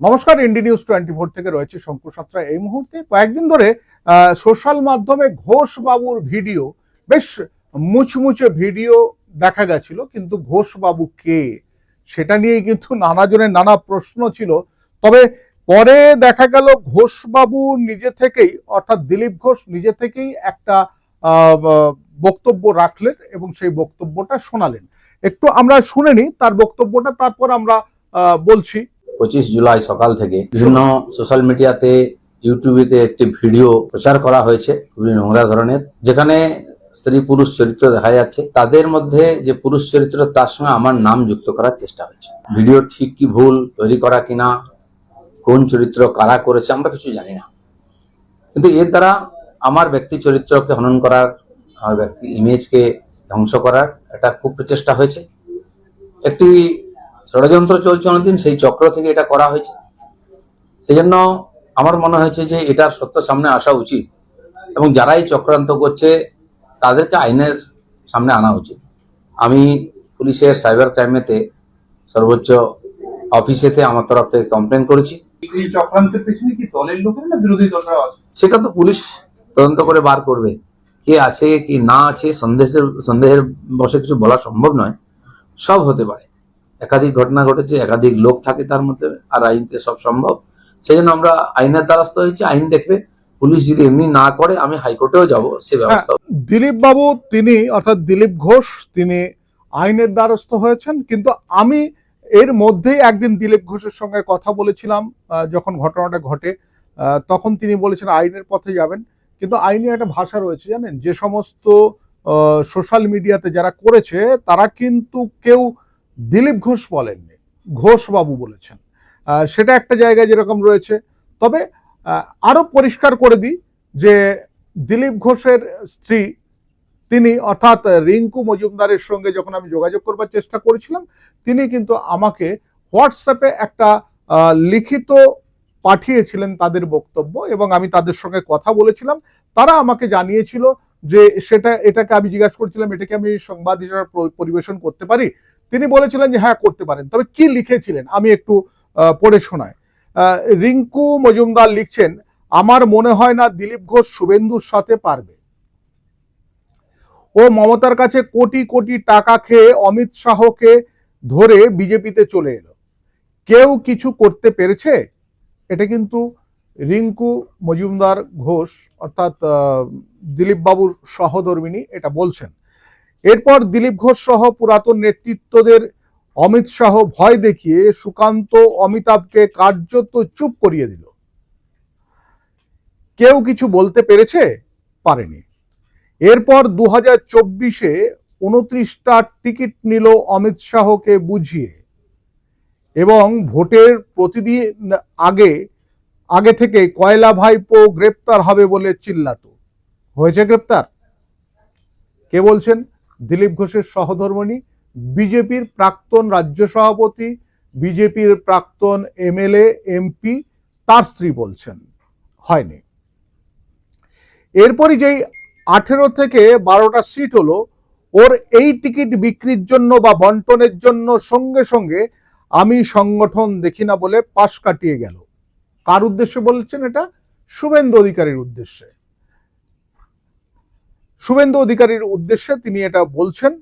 নমস্কার ইন্ডি news twenty four থেকে রয়েছে শঙ্কু সাত্রা। এই মুহূর্তে কয়েকদিন ধরে সোশ্যাল মাধ্যমে ঘোষ বাবুর ভিডিও, বেশ মুচমুচে ভিডিও দেখা গেছিল, কিন্তু ঘোষ বাবু কে? সেটা নিয়ে কিন্তু নানা জনের নানা প্রশ্ন ছিল। তবে পরে দেখা গেল ঘোষ বাবু নিজে থেকেই, অর্থাৎ দিলীপ ঘোষ নিজে থেকেই একটা বক্তব্য রাখলেন এবং সেই বক্তব্যটা শোনালেন। একটু আমরা শুনে নিই, তার বক্তব্যটা, তারপর আমরা বলছি। পঁচিশ জুলাই সকাল থেকে বিভিন্ন সোশ্যাল মিডিয়াতে ইউটিউবেতে একটি ভিডিও প্রচার করা হয়েছে, খুবই নোংরা ধরনের, যেখানে স্ত্রী পুরুষ চরিত্র দেখা যাচ্ছে। তাদের মধ্যে যে পুরুষ চরিত্র, তার সঙ্গে আমার নাম যুক্ত করার চেষ্টা হয়েছে। ভিডিও ঠিক কি ভুল, তৈরি করা কিনা, কোন চরিত্র কারা করেছে, আমরা কিছু জানি না। কিন্তু এর দ্বারা আমার ব্যক্তি চরিত্রকে হনন করার, আমার ব্যক্তি ইমেজকে ধ্বংস করার এটা খুব প্রচেষ্টা হয়েছে। একটি ষড়যন্ত্র চলছে অনেকদিন সেই চক্র থেকে এটা করা হয়েছে। সেই জন্য আমার মনে হয়েছে যে এটার সত্য সামনে আসা উচিত। এবং যারাই চক্রান্ত করছে তাদেরকে আইনের সামনে আনা উচিত। আমি পুলিশের সাইবার ক্রাইমেতে সর্বোচ্চ অফিসেতে আমার তরফ থেকে কমপ্লেন করেছি। চক্রান্তের পেছনে কি দলের লোকেরা না বিরোধী দলরা সেটা তো পুলিশ তদন্ত করে বার করবে। কে আছে কি না আছে সন্দেহের সন্দেহের বসে কিছু বলা সম্ভব নয়। সব হতে পারে। একাধিক ঘটনা ঘটেছে একাধিক লোক থাকে তার মধ্যে আর আইনতে সব সম্ভব। সেই জন্য আমরা আইনের দ্বারস্থ হয়েছি আইন দেখবে। পুলিশ যদি এমনি না করে আমি হাইকোর্টেও যাব সে ব্যবস্থা দিলীপ বাবু তিনি অর্থাৎ দিলীপ ঘোষ তিনি আইনের দ্বারস্থ হয়েছেন কিন্তু আমি এর মধ্যেই একদিন দিলীপ ঘোষের সঙ্গে কথা বলেছিলাম যখন ঘটনাটা ঘটে আহ, তখন তিনি বলেছেন আইনের পথে যাবেন। কিন্তু আইনে একটা ভাষা রয়েছে জানেন? যে সমস্ত সোশ্যাল মিডিয়াতে যারা করেছে তারা কিন্তু কেউ দিলীপ ঘোষ বলেননি। ঘোষ বাবু বলেছেন সেটা একটা জায়গায় যেরকম রয়েছে। তবে আহ, আরও পরিষ্কার করে দিই যে দিলীপ ঘোষের স্ত্রী তিনি অর্থাৎ রিঙ্কু মজুমদারের সঙ্গে যখন আমি যোগাযোগ করবার চেষ্টা করেছিলাম তিনি কিন্তু আমাকে হোয়াটসঅ্যাপে একটা লিখিত পাঠিয়েছিলেন তাদের বক্তব্য এবং আমি তাদের সঙ্গে কথা বলেছিলাম। তারা আমাকে জানিয়েছিল যে সেটা এটাকে আমি জিজ্ঞাসা করছিলাম এটাকে আমি সংবাদ হিসাবে পরিবেশন করতে পারি? তিনি বলেছিলেন যে হ্যাঁ করতে পারেন। তবে কি লিখেছিলেন? আমি একটু পড়ে শোনায় রিঙ্কু মজুমদার লিখছেন আমার মনে হয় না দিলীপ ঘোষ শুভেন্দুর সাথে পারবে। ও মমতার কাছে কোটি কোটি টাকা খেয়ে অমিত শাহকে ধরে বিজেপিতে চলে এলো। কেউ কিছু করতে পেরেছে? এটা কিন্তু রিঙ্কু মজুমদার ঘোষ অর্থাৎ আহ, দিলীপ বাবুর সহধর্মিনী এটা বলছেন। এরপর দিলীপ ঘোষ সহ পুরাতন নেতৃত্বদের অমিত শাহ ভয় দেখিয়ে সুকান্ত অমিতাভকে কার্যত চুপ করিয়ে দিল। কেউ কিছু বলতে পেরেছে? পারেনি। এরপর দু হাজার চব্বিশে উনত্রিশটা টিকিট নিল অমিত শাহকে বুঝিয়ে এবং ভোটের প্রতিদিন আগে আগে থেকে কয়লা ভাইপো গ্রেপ্তার হবে বলে চিল্লাত। হয়েছে গ্রেপ্তার? কে বলছেন? দিলীপ ঘোষের সহধর্মণী, বিজেপির প্রাক্তন রাজ্য সভাপতি, বিজেপির প্রাক্তন এমএলএ, এমপি তার স্ত্রী বলছেন। হয়নি। এরপরই যেই আঠেরো থেকে বারোটা সিট হলো, ওর এই টিকিট বিক্রির জন্য বা বন্টনের জন্য সঙ্গে সঙ্গে আমি সংগঠন দেখি না বলে পাশ কাটিয়ে গেল। কার উদ্দেশ্যে বলছেন এটা? শুভেন্দু অধিকারীর উদ্দেশ্যে। শুভেন্দু অধিকারীর উদ্দেশ্যে তিনি এটা বলছেন।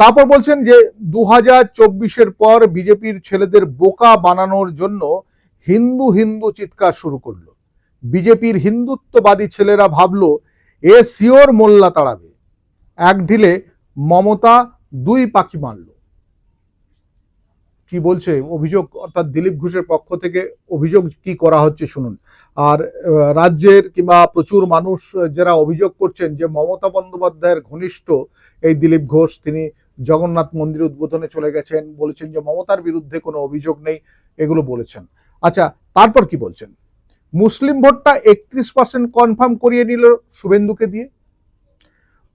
তারপর বলছেন যে দু হাজার চব্বিশের পর বিজেপির ছেলেদের বোকা বানানোর জন্য হিন্দু হিন্দু চিৎকার শুরু করল। বিজেপির হিন্দুত্ববাদী ছেলেরা ভাবল, এ সিওর মোল্লা তাড়াবে। এক ঢিলে মমতা দুই পাখি মারল। কি বলছে? অভিযোগ, অর্থাৎ দিলীপ ঘোষের পক্ষ থেকে অভিযোগ কি করা হচ্ছে শুনুন। আর রাজ্যের কিংবা প্রচুর মানুষ যারা অভিযোগ করছেন যে মমতা বন্দ্যোপাধ্যায়ের ঘনিষ্ঠ এই দিলীপ ঘোষ, তিনি জগন্নাথ মন্দির উদ্বোধনে চলে গেছেন, বলেছেন যে মমতার বিরুদ্ধে কোনো অভিযোগ নেই, এগুলো বলেছেন। আচ্ছা তারপর কি বলছেন? মুসলিম ভোটটা একত্রিশ পার্সেন্ট কনফার্ম করিয়ে নিল শুভেন্দুকে দিয়ে।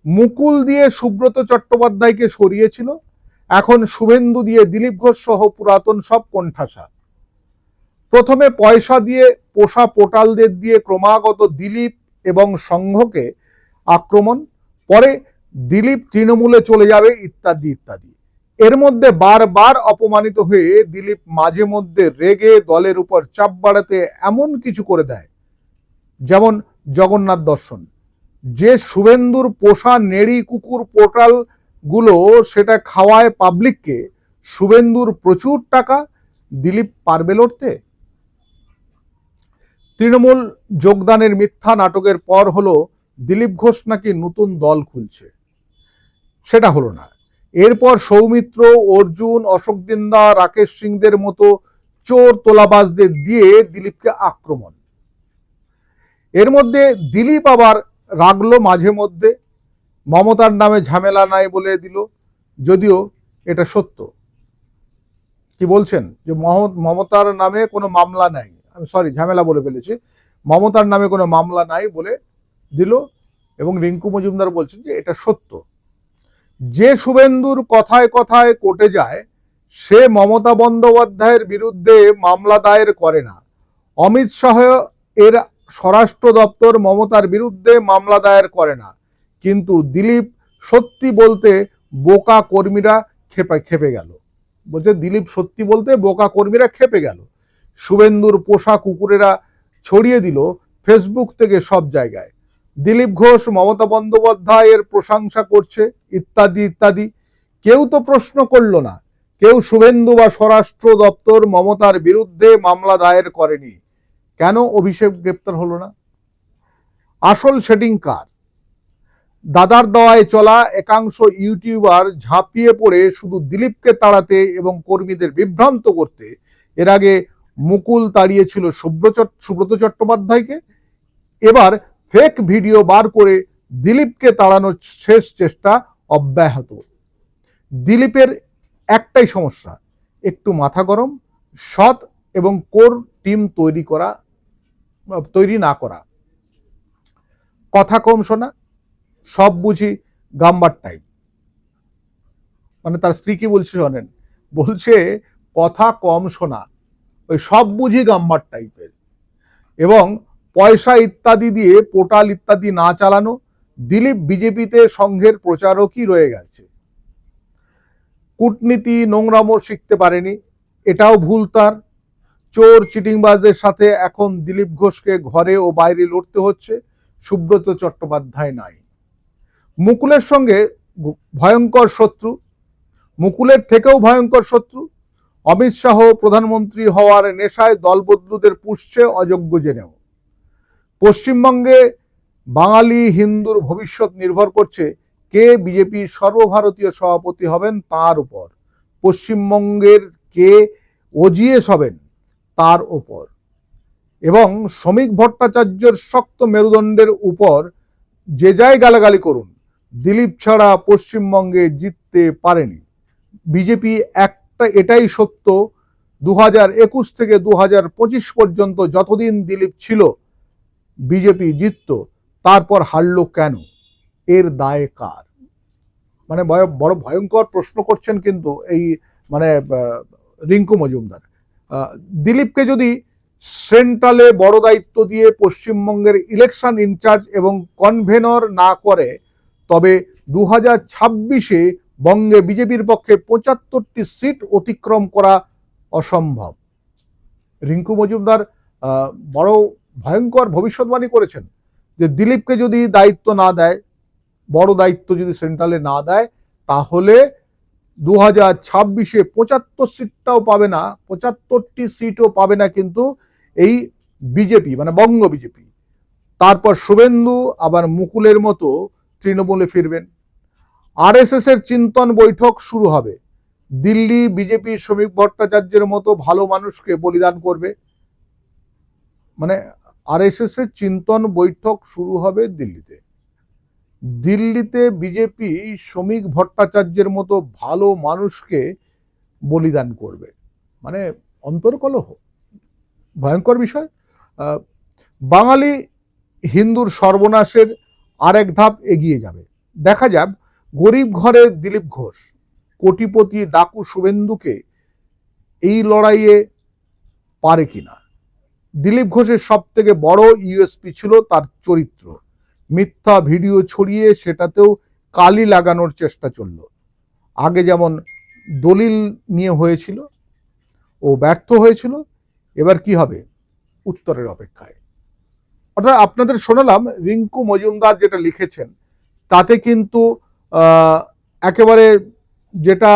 মুকুল দিয়ে সুব্রত চট্টোপাধ্যায়কে সরিয়েছিল। এখন শুভেন্দু দিয়ে দিলীপ ঘোষ সহ পুরাতন সব কোণঠাসা। প্রথমে পয়সা দিয়ে পোষা পোটালদের দিয়ে ক্রমাগত দিলীপ এবং সংঘকে আক্রমণ, পরে দিলীপ তৃণমূলে চলে যাবে ইত্যাদি ইত্যাদি। এর মধ্যে বারবার অপমানিত হয়ে দিলীপ মাঝে মধ্যে রেগে দলের উপর চাপ বাড়াতে এমন কিছু করে দেয়, যেমন জগন্নাথ দর্শন। যে শুভেন্দুর পোষা নেড়ি কুকুর পোর্টাল গুলো সেটা খাওয়ায় পাবলিককে শুভেন্দুর প্রচুর টাকা, দিলীপ পারবে লড়তে? তৃণমূল যোগদানের মিথ্যা নাটকের পর হলো দিলীপ ঘোষ নাকি নতুন দল খুলছে? সেটা হলো না। এরপর সৌমিত্র, অর্জুন, অশোক দিন্দা, রাকেশ সিংদের মতো চোর তোলাবাজদের দিয়ে দিলীপকে আক্রমণ। এর মধ্যে দিলীপ আবার রাগলো মাঝে মধ্যে। মমতার নামে ঝামেলা নাই বলে দিল, যদিও এটা সত্য। কি বলছেন? যে মমতার নামে কোনো মামলা নাই। আমি সরি ঝামেলা বলে ফেলেছি। মমতার নামে কোনো মামলা নাই বলে দিল এবং রিঙ্কু মজুমদার বলছেন যে এটা সত্য। যে শুভেন্দুর কথায় কথায় কোর্টে যায়, সে মমতা বন্দ্যোপাধ্যায়ের বিরুদ্ধে মামলা দায়ের করে না। অমিত শাহ এর স্বরাষ্ট্র দপ্তর মমতার বিরুদ্ধে মামলা দায়ের করে না। কিন্তু দিলীপ সত্যি বলতে বোকা কর্মীরা খেপে খেপে গেল। বলছে, দিলীপ সত্যি বলতে বোকা কর্মীরা খেপে গেল। শুভেন্দুর পোষা কুকুরেরা ছড়িয়ে দিল ফেসবুক থেকে সব জায়গায়। দিলীপ ঘোষ, মমতা বন্দ্যোপাধ্যায়ের প্রশংসা করছে, ইত্যাদি ইত্যাদি। কেউ তো প্রশ্ন করল না, কেউ শুভেন্দু বা স্বরাষ্ট্র দপ্তর মমতার বিরুদ্ধে মামলা দায়ের করেনি। কেন অভিষেক গ্রেপ্তার হলো না? আসল সেটিং কার? দাদার দেওয়ায় চলা একাংশ ইউটিউবার ঝাঁপিয়ে পড়ে শুধু দিলীপকে তাড়াতে এবং কর্মীদের বিভ্রান্ত করতে। এর আগে মুকুল তাড়িয়েছিল সুব্রত সুব্রত চট্টোপাধ্যায়কে। এবার ফেক ভিডিও বার করে দিলীপকে তাড়ানোর শেষ চেষ্টা অব্যাহত। দিলীপের একটাই সমস্যা, একটু মাথা গরম, সৎ এবং কোর টিম তৈরি করা, তৈরি না করা। কথা কম শোনা সব বুঝি গাম্বার টাইপ মানে তার স্ত্রী কি বলছে শোনেন? বলছে, কথা কম শোনা। ওই সব বুঝি গাম্বার টাইপের এবং পয়সা ইত্যাদি দিয়ে পোর্টাল ইত্যাদি না চালানো, দিলীপ বিজেপিতে সংঘের প্রচারকই রয়ে গেছে। কূটনীতি নোংরামো শিখতে পারেনি, এটাও ভুল তার। চোর চিটিংবাজদের সাথে এখন দিলীপ ঘোষকে ঘরে ও বাইরে লড়তে হচ্ছে, সুব্রত চট্টোপাধ্যায় নাই। মুকুলের সঙ্গে ভয়ঙ্কর শত্রু, মুকুলের থেকেও ভয়ঙ্কর শত্রু। অমিত শাহ প্রধানমন্ত্রী হওয়ার নেশায় দলবদলুদের পুষছে অযোগ্য জেনেও। পশ্চিমবঙ্গে বাঙালি হিন্দুর ভবিষ্যৎ নির্ভর করছে কে বিজেপির সর্বভারতীয় সভাপতি হবেন তার উপর। পশ্চিমবঙ্গের কে ওজিএস হবেন তার উপর। এবং শ্রমিক ভট্টাচার্যের শক্ত মেরুদণ্ডের উপর যে যাই গালাগালি করুন দিলীপ ছাড়া পশ্চিমবঙ্গে জিততে পারেনি। বিজেপি একটা, এটাই সত্য। দু একুশ থেকে দু পঁচিশ পর্যন্ত যতদিন দিলীপ ছিল, বিজেপি জিতত, তারপর হারল কেন? এর দায় কার? মানে বড় ভয়ঙ্কর প্রশ্ন করছেন কিন্তু এই মানে রিঙ্কু মজুমদার। দিলীপকে যদি সেন্ট্রালে বড় দায়িত্ব দিয়ে পশ্চিমবঙ্গের ইলেকশন ইনচার্জ এবং কনভেনর না করে তবে দু হাজার ছাব্বিশে বঙ্গে বিজেপির পক্ষে পঁচাত্তরটি সিট অতিক্রম করা অসম্ভব। রিঙ্কু মজুমদার বড় ভয়ঙ্কর ভবিষ্যৎবাণী করেছেন যে দিলীপকে যদি দায়িত্ব না দেয়, বড় দায়িত্ব যদি সেন্ট্রালে না দেয়, তাহলে দু হাজার ছাব্বিশে পঁচাত্তর সিটটাও পাবে না, পঁচাত্তরটি সিটও পাবে না কিন্তু এই বিজেপি মানে বঙ্গ বিজেপি। তারপর শুভেন্দু, আবার মুকুলের মতো তৃণমূলে ফিরবেন। আরএসএস এর চিন্তন বৈঠক শুরু হবে। দিল্লি বিজেপি শ্রমিক ভট্টাচার্যের মতো ভালো মানুষকে বলিদান করবে। মানে আরএসএস এর চিন্তন বৈঠক শুরু হবে দিল্লিতে। দিল্লিতে বিজেপি শ্রমিক ভট্টাচার্যের মতো ভালো মানুষকে বলিদান করবে। মানে অন্তর্কলহ। ভয়ঙ্কর বিষয়। বাঙালি হিন্দুর সর্বনাশের আরেক ধাপ এগিয়ে যাবে। দেখা যাক, গরিব ঘরের দিলীপ ঘোষ, কোটিপতি ডাকু শুভেন্দুকে এই লড়াইয়ে পারে কিনা? দিলীপ ঘোষের সব থেকে বড় ইউএসপি ছিল তার চরিত্র। মিথ্যা ভিডিও ছড়িয়ে সেটাতেও কালি লাগানোর চেষ্টা চলল। আগে যেমন দলিল নিয়ে হয়েছিল, ও ব্যর্থ হয়েছিল, এবার কি হবে? উত্তরের অপেক্ষায়। অর্থাৎ আপনাদের শোনালাম, রিঙ্কু মজুমদার যেটা লিখেছেন, তাতে কিন্তু একেবারে যেটা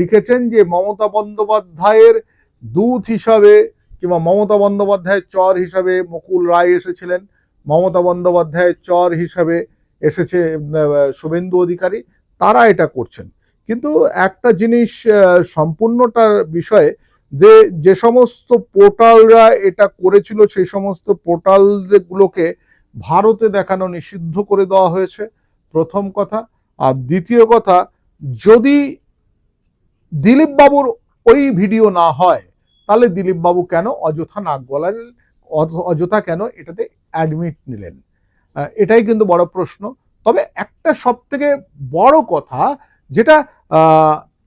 লিখেছেন যে মমতা বন্দ্যোপাধ্যায়ের দূত হিসাবে কিংবা মমতা বন্দ্যোপাধ্যায়ের চর হিসাবে মুকুল রায় এসেছিলেন, মমতা বন্দ্যোপাধ্যায়ের চর হিসাবে এসেছে শুভেন্দু অধিকারী, তারা এটা করছেন। কিন্তু একটা জিনিস সম্পূর্ণটার বিষয়ে যে যে সমস্ত পোর্টালরা এটা করেছিল, সেই সমস্ত পোর্টালগুলোকে ভারতে দেখানো নিষিদ্ধ করে দেওয়া হয়েছে, প্রথম কথা। আর দ্বিতীয় কথা, যদি দিলীপ বাবুর ওই ভিডিও না হয়, তাহলে দিলীপ বাবু কেন অযথা নাক গলার অয- অযথা কেন এটাতে অ্যাডমিট নিলেন? এটাই কিন্তু বড় প্রশ্ন। তবে একটা সব থেকে বড় কথা, যেটা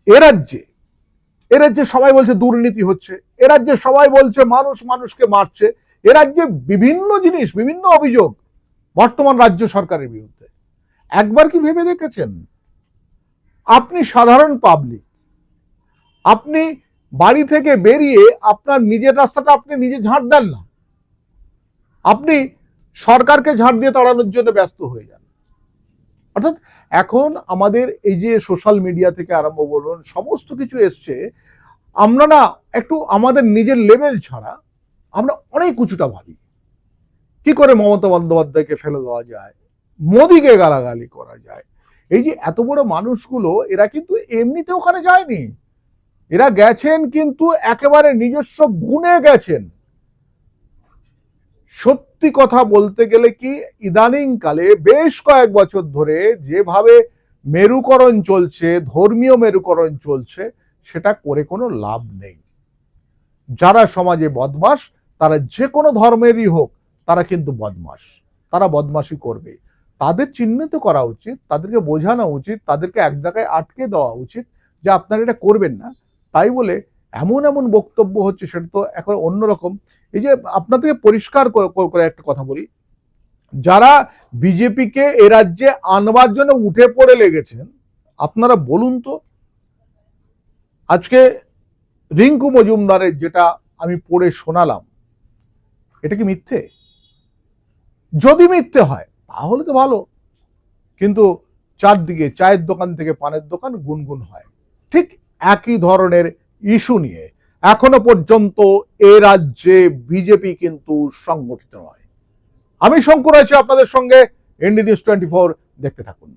এ রাজ্যে এ রাজ্যে সবাই বলছে দুর্নীতি হচ্ছে, এ রাজ্যে সবাই বলছে মানুষ মানুষকে মারছে, এ রাজ্যে বিভিন্ন জিনিস, বিভিন্ন অভিযোগ বর্তমান রাজ্য সরকারের বিরুদ্ধে। একবার কি ভেবে দেখেছেন? আপনি সাধারণ পাবলিক আপনি বাড়ি থেকে বেরিয়ে আপনার নিজের রাস্তাটা আপনি নিজে ঝাঁট দেন না। আপনি সরকারকে ঝাঁট দিয়ে তাড়ানোর জন্য ব্যস্ত হয়ে যান। অর্থাৎ এখন আমাদের এই যে সোশ্যাল মিডিয়া থেকে আরম্ভ বলুন, সমস্ত কিছু এসছে, আমরা না একটু আমাদের নিজের লেভেল ছাড়া আমরা অনেক উঁচুটা ভাবি। কি করে মমতা বন্দ্যোপাধ্যায়কে ফেলে দেওয়া যায়? মোদিকে গালাগালি করা যায়? এই যে এত বড় মানুষগুলো, এরা কিন্তু এমনিতে ওখানে যায়নি। এরা গেছেন কিন্তু একেবারে নিজস্ব গুণে গেছেন। সত্যি কথা বলতে গেলে কি, ইদানিং কালে বেশ কয়েক বছর ধরে যেভাবে মেরুকরণ চলছে, ধর্মীয় মেরুকরণ চলছে, সেটা করে কোনো লাভ নেই। যারা সমাজে বদমাস, তারা যে কোনো ধর্মেরই হোক, তারা কিন্তু বদমাস। তারা বদমাশি করবে। তাদের চিহ্নিত করা উচিত, তাদেরকে বোঝানো উচিত, তাদেরকে এক জায়গায় আটকে দেওয়া উচিত যে আপনারা এটা করবেন না। তাই বলে এমন এমন বক্তব্য হচ্ছে, সেটা তো এখন অন্যরকম। এই যে আপনাদেরকে পরিষ্কার করে একটা কথা বলি। যারা বিজেপিকে এ রাজ্যে আনবার জন্য উঠে পড়ে লেগেছেন, আপনারা বলুন তো, আজকে রিঙ্কু মজুমদারের যেটা আমি পড়ে শোনালাম, এটা কি মিথ্যে? যদি মিথ্যে হয়, তাহলে তো ভালো। কিন্তু চারদিকে চায়ের দোকান থেকে পানের দোকান গুনগুন হয়। ঠিক একই ধরনের ইস্যু নিয়ে এখনও পর্যন্ত এ রাজ্যে বিজেপি কিন্তু সংগঠিত নয়। আমি শঙ্কর আছি আপনাদের সঙ্গে এনডি নিউজ টোয়েন্টি ফোর দেখতে থাকুন।